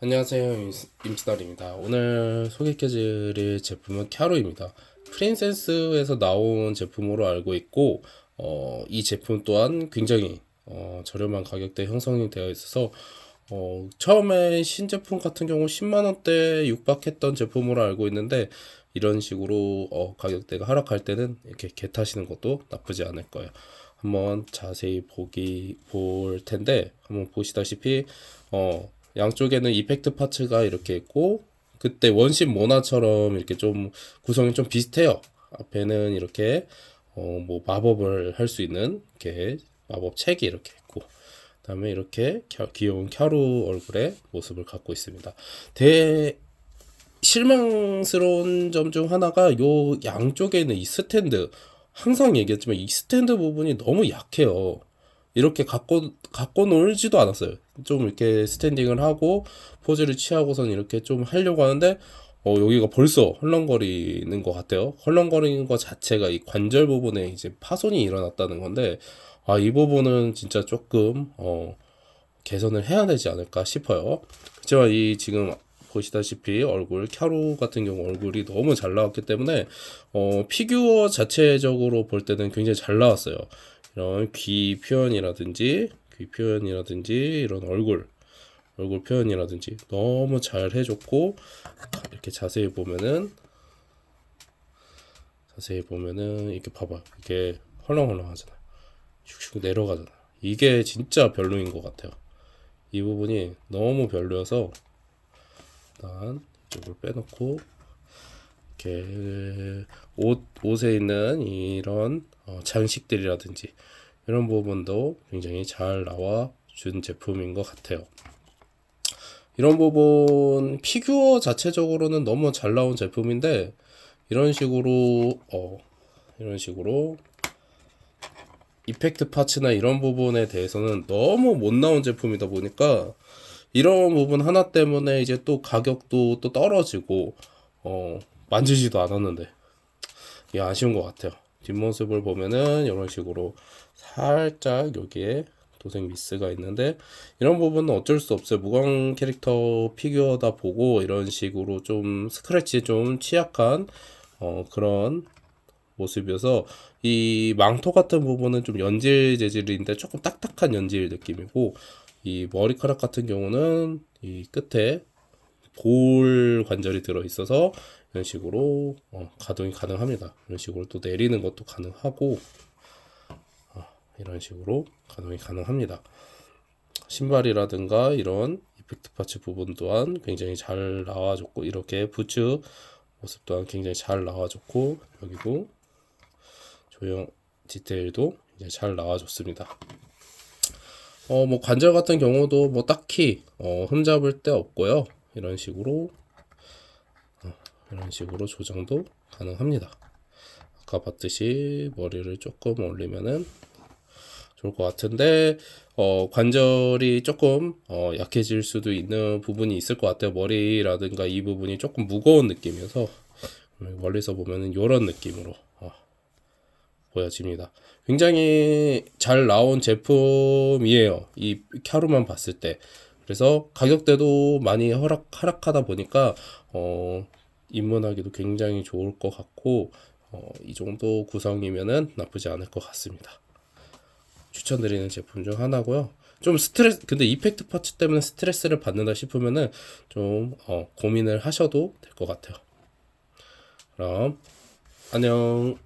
안녕하세요. 임스- 임스달입니다. 오늘 소개해드릴 제품은 캬루입니다. 프린세스에서 나온 제품으로 알고 있고 어, 이 제품 또한 굉장히 어, 저렴한 가격대 형성이 되어 있어서 어, 처음에 신제품 같은 경우 10만원대 육박했던 제품으로 알고 있는데 이런 식으로 어, 가격대가 하락할 때는 이렇게 개 타시는 것도 나쁘지 않을 거예요. 한번 자세히 보기 볼 텐데 한번 보시다시피 어 양쪽에는 이펙트 파츠가 이렇게 있고 그때 원심 모나처럼 이렇게 좀 구성이 좀 비슷해요. 앞에는 이렇게 어 뭐 마법을 할 수 있는 이렇게 마법 책이 이렇게 있고 그다음에 이렇게 캬- 귀여운 캬루 얼굴의 모습을 갖고 있습니다. 대 실망스러운 점 중 하나가 요 양쪽에 있는 이 스탠드 항상 얘기했지만 이 스탠드 부분이 너무 약해요. 이렇게 갖고 갖고 놀지도 않았어요. 좀 이렇게 스탠딩을 하고 포즈를 취하고선 이렇게 좀 하려고 하는데 어 여기가 벌써 헐렁거리는 것 같아요. 헐렁거리는 것 자체가 이 관절 부분에 이제 파손이 일어났다는 건데 아 이 부분은 진짜 조금 어 개선을 해야 되지 않을까 싶어요. 그렇지만 이 지금 보시다시피 얼굴 캬루 같은 경우 얼굴이 너무 잘 나왔기 때문에 어 피규어 자체적으로 볼 때는 굉장히 잘 나왔어요. 이런 귀 표현이라든지 귀 표현이라든지 이런 얼굴 얼굴 표현이라든지 너무 잘 해줬고 이렇게 자세히 보면은 자세히 보면은 이렇게 봐봐. 이게 헐렁헐렁하잖아 슉슉 내려가잖아. 이게 진짜 별로인 것 같아요. 이 부분이 너무 별로여서 일단 이쪽을 빼놓고 이렇게 옷 옷에 있는 이런 어, 장식들이라든지 이런 부분도 굉장히 잘 나와 준 제품인 것 같아요. 이런 부분 피규어 자체적으로는 너무 잘 나온 제품인데 이런 식으로 어 이런 식으로 이펙트 파츠나 이런 부분에 대해서는 너무 못 나온 제품이다 보니까 이런 부분 하나 때문에 이제 또 가격도 또 떨어지고 어 만지지도 않았는데 이게 아쉬운 것 같아요. 뒷모습을 보면은 이런 식으로 살짝 여기에 도색 미스가 있는데 이런 부분은 어쩔 수 없어요. 무광 캐릭터 피규어다 보고 이런 식으로 좀 스크래치 좀 취약한 어 그런 모습이어서 이 망토 같은 부분은 좀 연질 재질인데 조금 딱딱한 연질 느낌이고 이 머리카락 같은 경우는 이 끝에 볼 관절이 들어 있어서 이런 식으로 어, 가동이 가능합니다. 이런 식으로 또 내리는 것도 가능하고 어, 이런 식으로 가동이 가능합니다. 신발이라든가 이런 이펙트 파츠 부분 또한 굉장히 잘 나와줬고 이렇게 부츠 모습 또한 굉장히 잘 나와줬고 여기도 조형 디테일도 이제 잘 나와줬습니다. 어, 뭐 관절 같은 경우도 뭐 딱히 어, 흠잡을 데 없고요. 이런 식으로 어, 이런 식으로 조정도 가능합니다. 아까 봤듯이 머리를 조금 올리면은 좋을 것 같은데 어, 관절이 조금 어, 약해질 수도 있는 부분이 있을 것 같아요. 머리라든가 이 부분이 조금 무거운 느낌이어서 멀리서 보면은 이런 느낌으로 어, 보여집니다. 굉장히 잘 나온 제품이에요. 이 캬루만 봤을 때. 그래서 가격대도 많이 허락, 하락하다 보니까, 어, 입문하기도 굉장히 좋을 것 같고, 어, 이 정도 구성이면은 나쁘지 않을 것 같습니다. 추천드리는 제품 중 하나고요. 좀 스트레스, 근데 이펙트 파츠 때문에 스트레스를 받는다 싶으면은 좀, 어, 고민을 하셔도 될 것 같아요. 그럼, 안녕.